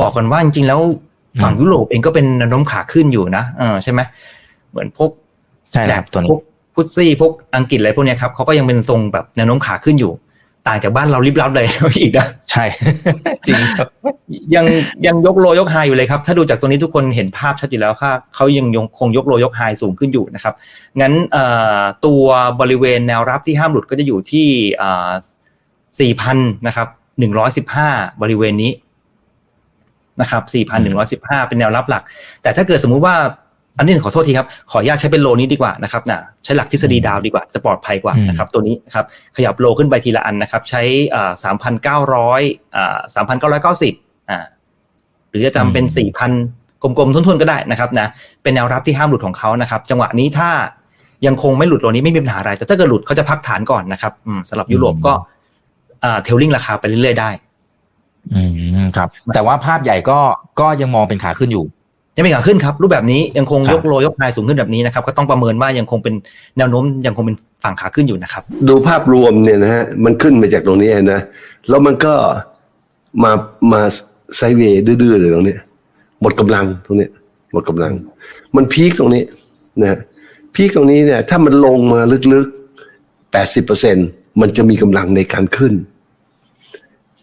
บอกกันว่าจริงๆแล้วฝั่งยุโรปเองก็เป็นแนวโน้มขาขึ้นอยู่นะเออใช่ไหมเหมือนพวกใช่แล้วตัวพนี้วกฟุตซี่พวกอังกฤษอะไรพวกเนี้ยครับเขาก็ยังเป็นทรงแบบแนวโน้มขาขึ้นอยู่ ต่างจากบ้านเราริบลับเลยอีกนะใช่ จริงครับยังยังยกโลยกไฮอยู่เลยครับ ถ้าดูจากตัวนี้ทุกคนเห็นภาพชัดอยู่แล้วค่ะเขายังยงคงยกโลยกไฮสูงขึ้นอยู่นะครับ งั้นเอ่อตัวบริเวณแนวรับที่ห้ามหลุดก็จะอยู่ที่เอ่อ4,000นะครับ115บริเวณนี้ นะครับ4,115 เป็นแนวรับหลัก แต่ถ้าเกิดสมมุติว่าอันนี้ขอโทษทีครับ ขออนุญาตใช้เป็นโลนี้ดีกว่านะครับนะใช้หลักทฤษฎีดาวดีกว่า จะปลอดภัยกว่าอืมนะครับตัวนี้นะครับขยับโลขึ้นไปทีละอันนะครับ ใช้สามพันเก้าร้อยสามพันเก้าร้อยเก้าสิบอ่าหรือจะจำเป็นสี่พันกลมๆทุนๆก็ได้นะครับนะเป็นแนวรับที่ห้ามหลุดของเขานะครับ จังหวะนี้ถ้ายังคงไม่หลุดโลนี้ไม่มีปัญหาอะไร แต่ถ้าเกิดหลุดเขาจะพักฐานก่อนนะครับอืมสำหรับยุโรปก็เทลลิงราคาไปเรื่อยๆได้อืม ครับ แต่ว่าภาพใหญ่ก็ก็ยังมองเป็นขาขึ้นอยู่ยังเป็นขาขึ้นครับ รูปแบบนี้ยังคงครับยกโลยกไฮสูงขึ้นแบบนี้นะครับ ก็ต้องประเมินว่ายังคงเป็นแนวโน้มยังคงเป็นฝั่งขาขึ้นอยู่นะครับ ดูภาพรวมเนี่ยนะฮะมันขึ้นมาจากตรงนี้นะแล้วมันก็มามาไซด์เวย์ดื้อๆเลยตรงเนี้ยหมดกำลังตรงเนี้ยหมดกำลัง มันพีคตรงนี้นะพีคตรงนี้เนี่ย ถ้ามันลงมาลึกๆแปดสิบเปอร์เซ็นมันจะมีกำลังในการขึ้น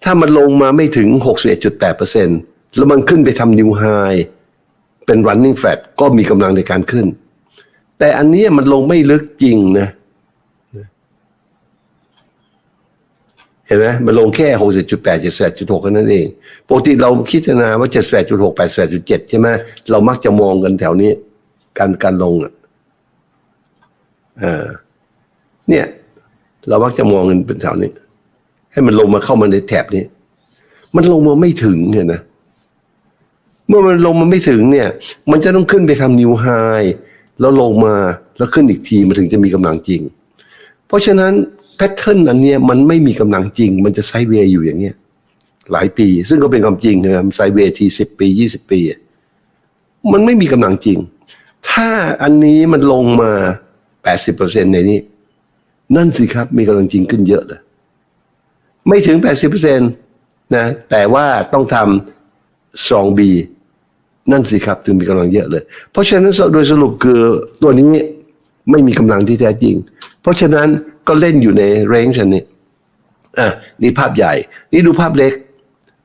ถ้ามันลงมาไม่ถึงหกสิบเอ็ดจุดแปดเปอร์เซ็นแล้วมันขึ้นไปทำนิวไฮเป็น running flat ก็มีกำลังในการขึ้น แต่อันนี้มันลงไม่ลึกจริงนะ เห็นไหมมันลงแค่หกสิบจุดแปดเจ็ดแปดจุดหกแค่นั้นเอง ปกติเราคิดนาว่าเจ็ดแปดจุดหกแปดแปดจุดเจ็ดใช่ไหมเรามักจะมองกันแถวนี้ การการลงอะเออเนี่ย เรามักจะมองกันเป็นแถวนี้ ให้มันลงมาเข้ามาในแถบนี้ มันลงมาไม่ถึงเนี่ยนะ เมื่อมันลงมาไม่ถึงเนี่ย มันจะต้องขึ้นไปทำนิวไฮแล้วลงมาแล้วขึ้นอีกทีมันถึงจะมีกำลังจริง เพราะฉะนั้นแพทเทิร์นอันเนี้ยมันไม่มีกำลังจริง มันจะไซเวย์อยู่อย่างเงี้ยหลายปี ซึ่งก็เป็นความจริงนะครับไซเวย์ทีสิบปียี่สิบปี มันไม่มีกำลังจริง ถ้าอันนี้มันลงมาแปดสิบเปอร์เซ็นในนี้ นั่นสิครับมีกำลังจริงขึ้นเยอะเลย ไม่ถึงแปดสิบเปอร์เซ็นนะแต่ว่าต้องทำ strong B นั่นสิครับถึงมีกำลังเยอะเลย เพราะฉะนั้นโดยสรุปคือตัวนี้ไม่มีกำลังที่แท้จริง เพราะฉะนั้นก็เล่นอยู่ในเรนจ์อันนี้อะนี่ภาพใหญ่ นี่ดูภาพเล็ก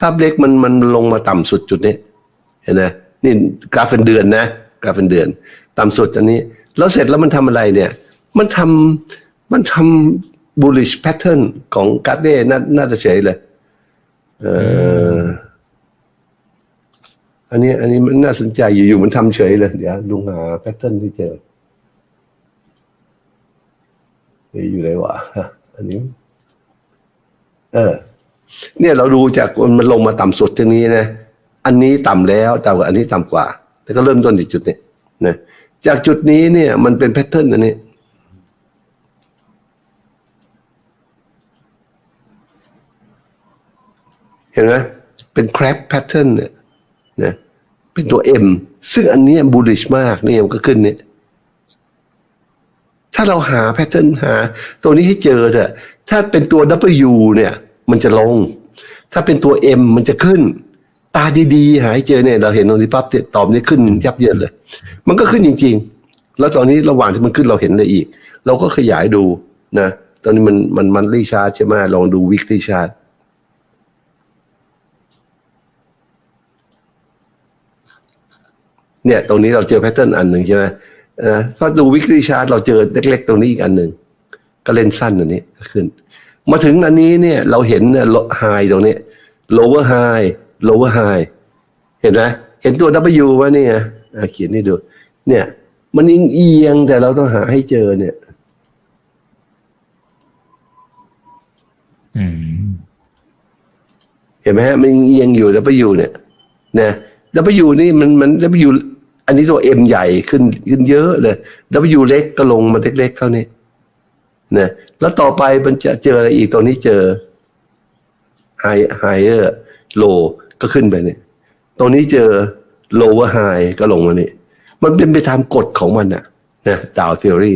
ภาพเล็กมันมันลงมาต่ำสุดจุดนี้ เห็นไหมนี่กราฟเป็นเดือนนะ กราฟเป็นเดือน ต่ำสุดอันนี้ แล้วเสร็จแล้วมันทำอะไรเนี่ย มันทำมันทำ bullish pattern ของการ์เด้น่าน่าจะเฉยเลยเอออันนี้ อันนี้มันน่าสนใจอยู่ๆมันทำเฉยเลย เดี๋ยวลุงหาแพทเทิร์นที่เจอนี่อยู่ไหนวะอันนี้ เออ เนี่ยเราดูจากมันลงมาต่ำสุดตรงนี้นะ อันนี้ต่ำแล้วแต่ว่าอันนี้ต่ำกว่า แต่ก็เริ่มต้นที่จุดนี้นะจากจุดนี้เนี่ย มันเป็นแพทเทิร์นอันนี้ เห็นไหมเป็นแครปแพทเทิร์นเนี่ยนะเป็นตัว M ซึ่งอันนี้บูลิชมากนี่มันก็ขึ้นเนี่ย ถ้าเราหาแพทเทิร์นหา ตัวนี้ให้เจอเถอะถ้าเป็นตัว W เนี่ย มันจะลง ถ้าเป็นตัว M มันจะขึ้น ตาดีๆ หาให้เจอเนี่ย เราเห็นตรงนี้ปั๊บเนี่ยตอบนี่ขึ้นยับเยินเลย มันก็ขึ้นจริง ๆ แล้วตอนนี้ระหว่างที่มันขึ้นเราเห็นเลยอีก เราก็ขยายดูนะ ตอนนี้มันมันมันรีชาร์จใช่ไหมลองดูวิกรีชาร์จ เนี่ย ตรงนี้เราเจอแพทเทิร์นอันหนึ่งใช่ไหมเออพอดูวิกฤตชาร์ตเราเจอเล็ก ๆ ตรงนี้อีกอันหนึ่งก็เล่นสั้นอันนี้ขึ้น มาถึงอันนี้เนี่ยเราเห็นเนี่ยไฮตรงนี้ lower high lower high เห็นไหมเห็นตัว W ว่านี่ไงอะเขียนให้ดู เนี่ย มันอิงเอียงแต่เราต้องหาให้เจอเนี่ยอืมเห็นไหมฮะมันเอียงอยู่ W เนี่ยนะ W นี่มันมัน W อันนี้ตัว M ใหญ่ขึ้นขึ้นเยอะเลย W เล็กก็ลงมาเล็กๆเท่านี้นะแล้วต่อไปมันจะเจออะไรอีกตรงนี้เจอ high higher low ก็ขึ้นไปเนี่ยตรงนี้เจอ lower high ก็ลงมานี่มันเป็นไปตามกฎของมันอะนะดาว theory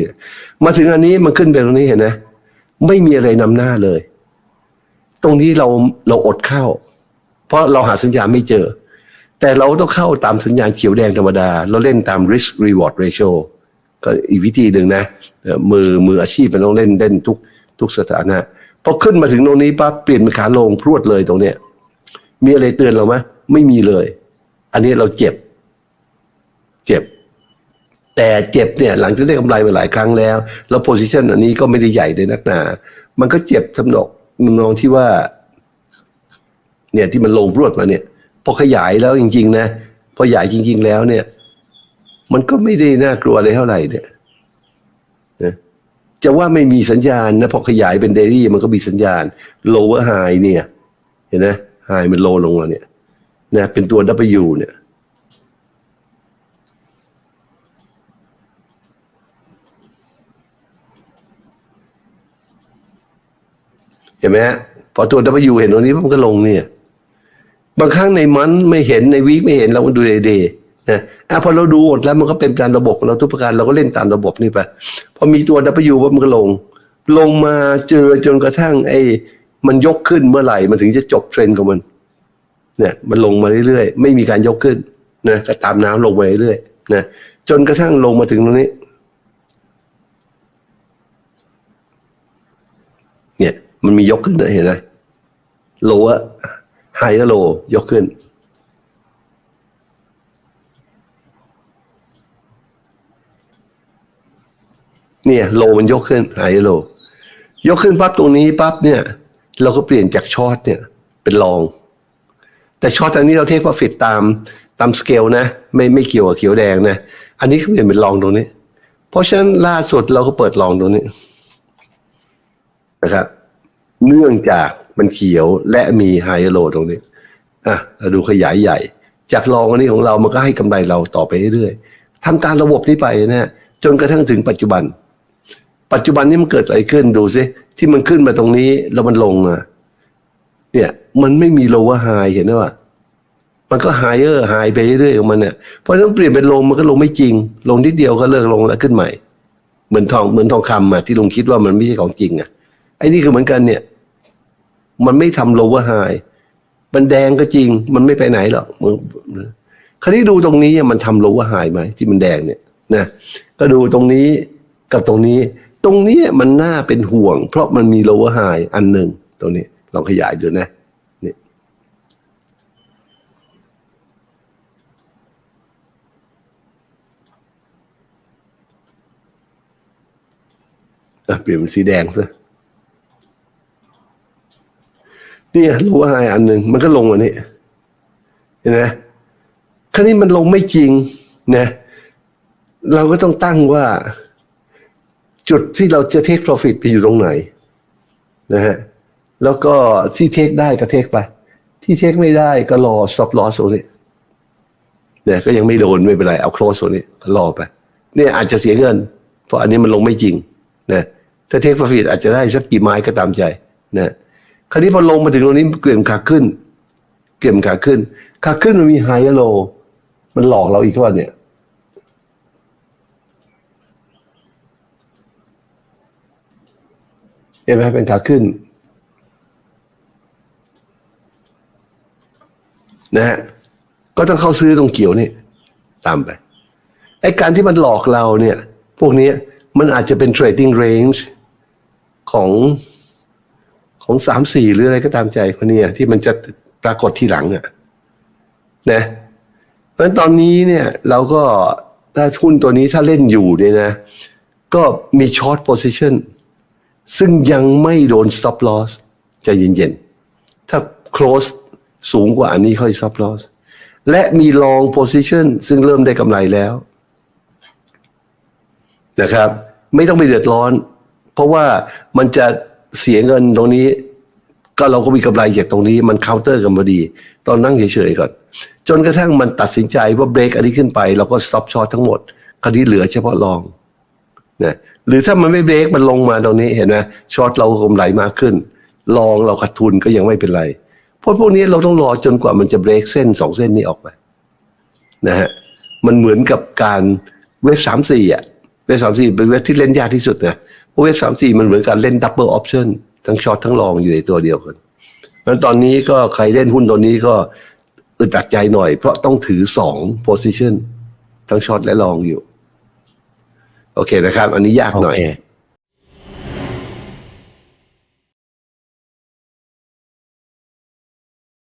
มาถึงอันนี้มันขึ้นไปตรงนี้เห็นไหมไม่มีอะไรนำหน้าเลย ตรงนี้เราเราอดเข้าเพราะเราหาสัญญาณไม่เจอ แต่เราต้องเข้าตามสัญญาณเขียวแดงธรรมดา เราเล่นตาม risk reward ratio ก็อีกวิธีหนึ่งนะ มือมืออาชีพมันต้องเล่นเล่นทุกทุกสถานะพอขึ้นมาถึงตรงนี้ปั๊บเปลี่ยนเป็นขาลงพรวดเลยตรงเนี้ย มีอะไรเตือนเราไหมไม่มีเลย อันนี้เราเจ็บ เจ็บ แต่เจ็บเนี่ย หลังจากได้กำไรมาหลายครั้งแล้ว แล้วโพซิชันอันนี้ก็ไม่ได้ใหญ่เลยนักหนา มันก็เจ็บสำหรับน้องที่ว่า เนี่ยที่มันลงพรวดมาเนี่ย อขยายแล้วจริง ๆ นะพอขยายจริง ๆ แล้วเนี่ย มันก็ไม่ได้น่ากลัวอะไรเท่าไหร่เนี่ยนะจะว่าไม่มีสัญญาณนะพอขยายเป็นเดลี่มันก็มีสัญญาณ lower high เนี่ย เห็นไหม high มัน low ลงมาเนี่ยนะเป็นตัว W เนี่ยเห็นไหมฮะพอตัว W เห็นตรงนี้มันก็ลงเนี่ย บางครั้งในมันไม่เห็นในวีคไม่เห็นเราก็ดูในเดย์นะอะพอเราดูหมดแล้วมันก็เป็นการระบบของเราทุกประการเราก็เล่นตามระบบนี่ไปพอมีตัว W ว่ามันก็ลง ลงมาเจอจนกระทั่งไอ้มันยกขึ้นเมื่อไหร่มันถึงจะจบเทรนด์ของมันเนี่ยมันลงมาเรื่อยๆ ไม่มีการยกขึ้นนะก็ตามน้ำลงมาเรื่อยๆนะจนกระทั่งลงมาถึงตรงนี้ เนี่ย มันมียกขึ้นนะเห็นไหมโลอะ ไฮก็โลยกขึ้น เนี่ยโลมันยกขึ้นไฮโล ยกขึ้นปั๊บตรงนี้ปั๊บเนี่ย เราก็เปลี่ยนจากช็อตเนี่ย เป็นลอง แต่ช็อตอันนี้เราเทคว่าฟิตตามตามสเกลนะ ไม่ไม่เกี่ยวกับเขียวแดงนะ อันนี้ก็เปลี่ยนเป็นลองตรงนี้ เพราะฉะนั้นล่าสุดเราก็เปิดลองตรงนี้นะครับ เนื่องจากมันเขียวและมีไฮโลตรงนี้อะเราดูขยายใหญ่ จากลองอันนี้ของเรามันก็ให้กำไรเราต่อไปเรื่อยๆทำตามระบบนี้ไปนะจนกระทั่งถึงปัจจุบัน ปัจจุบันนี้มันเกิดอะไรขึ้นดูซิที่มันขึ้นมาตรงนี้แล้วมันลงมาเนี่ยมันไม่มี lower high เห็นไหมว่ามันก็ higher high ไปเรื่อยๆของมันเนี่ยเพราะฉะนั้นเปลี่ยนเป็นลงมันก็ลงไม่จริง ลงนิดเดียวก็เลิกลงแล้วขึ้นใหม่ เหมือนทองเหมือนทองคำอะที่ลุงคิดว่ามันไม่ใช่ของจริงอะไอ้นี่คือเหมือนกันเนี่ย มันไม่ทำ lower high มันแดงก็จริง มันไม่ไปไหนหรอกมึงคราวนี้ดูตรงนี้มันทำ lower high ไหมที่มันแดงเนี่ยนะก็ดูตรงนี้กับตรงนี้ ตรงนี้มันน่าเป็นห่วง เพราะมันมี lower high อันหนึ่งตรงนี้ลองขยายดูนะนี่อะเปลี่ยนเป็นสีแดงซะ เนี่ยรู้ว่าไงอันหนึ่งมันก็ลงอันนี้เห็นไหมคราวนี้มันลงไม่จริงนะเราก็ต้องตั้งว่า จุดที่เราจะเทค profit ไปอยู่ตรงไหนนะฮะแล้วก็ที่เทคได้ก็เทคไป ที่เทคไม่ได้ก็รอ stop loss ตรงนี้เนี่ยก็ยังไม่โดนไม่เป็นไร เอา close ตรงนี้ก็รอไป เนี่ยอาจจะเสียเงิน เพราะอันนี้มันลงไม่จริงนะถ้าเทค profit อาจจะได้สักกี่ไม้ก็ตามใจนะ คราวนี้พอลงมาถึงตรงนี้เกี่ยมขาขึ้น เกี่ยมขาขึ้น ขาขึ้นมันมีไฮโล มันหลอกเราอีกว่าเนี่ยเห็นไหมเป็นขาขึ้นนะฮะก็ต้องเข้าซื้อตรงเกี่ยวนี่ตามไปไอ้การที่มันหลอกเราเนี่ย พวกนี้มันอาจจะเป็น trading range ของ ของสามสี่หรืออะไรก็ตามใจคนเนี้ที่มันจะปรากฏทีหลังอะนะเพราะฉะนั้นตอนนี้เนี่ยเราก็ถ้าหุ้นตัวนี้ถ้าเล่นอยู่เนี่ยนะ ก็มีช็อตโพซิชันซึ่งยังไม่โดน stop loss จะเย็นๆ ถ้า close สูงกว่าอันนี้ค่อย stop loss และมี long position ซึ่งเริ่มได้กำไรแล้วนะครับ ไม่ต้องไปเดือดร้อน เพราะว่ามันจะ เสียเงินตรงนี้ ก็เราก็มีกำไรจากตรงนี้มันเคาน์เตอร์กันพอดี ตอนนั่งเฉยๆก่อน จนกระทั่งมันตัดสินใจว่าเบรกอันนี้ขึ้นไป เราก็สต็อปช็อตทั้งหมดคราวนี้เหลือเฉพาะลองนะหรือถ้ามันไม่เบรกมันลงมาตรงนี้เห็นไหมช็อตเรากำไรมากขึ้น ลองเราขาดทุนก็ยังไม่เป็นไร เพราะพวกนี้เราต้องรอจนกว่ามันจะเบรกเส้นสองเส้นนี้ออกไปนะฮะมันเหมือนกับการเวฟสามสี่อะเวฟสามสี่เป็นเวฟที่เล่นยากที่สุดนะ เวฟสามสี่มันเหมือนการเล่นดับเบิลออปชั่นทั้งช็อตทั้งลองอยู่ในตัวเดียวกันเพราะตอนนี้ก็ใครเล่นหุ้นตัวนี้ก็อึดอัดใจหน่อย เพราะต้องถือสองโพสิชันทั้งช็อตและลองอยู่ โอเคนะครับ อันนี้ยากหน่อย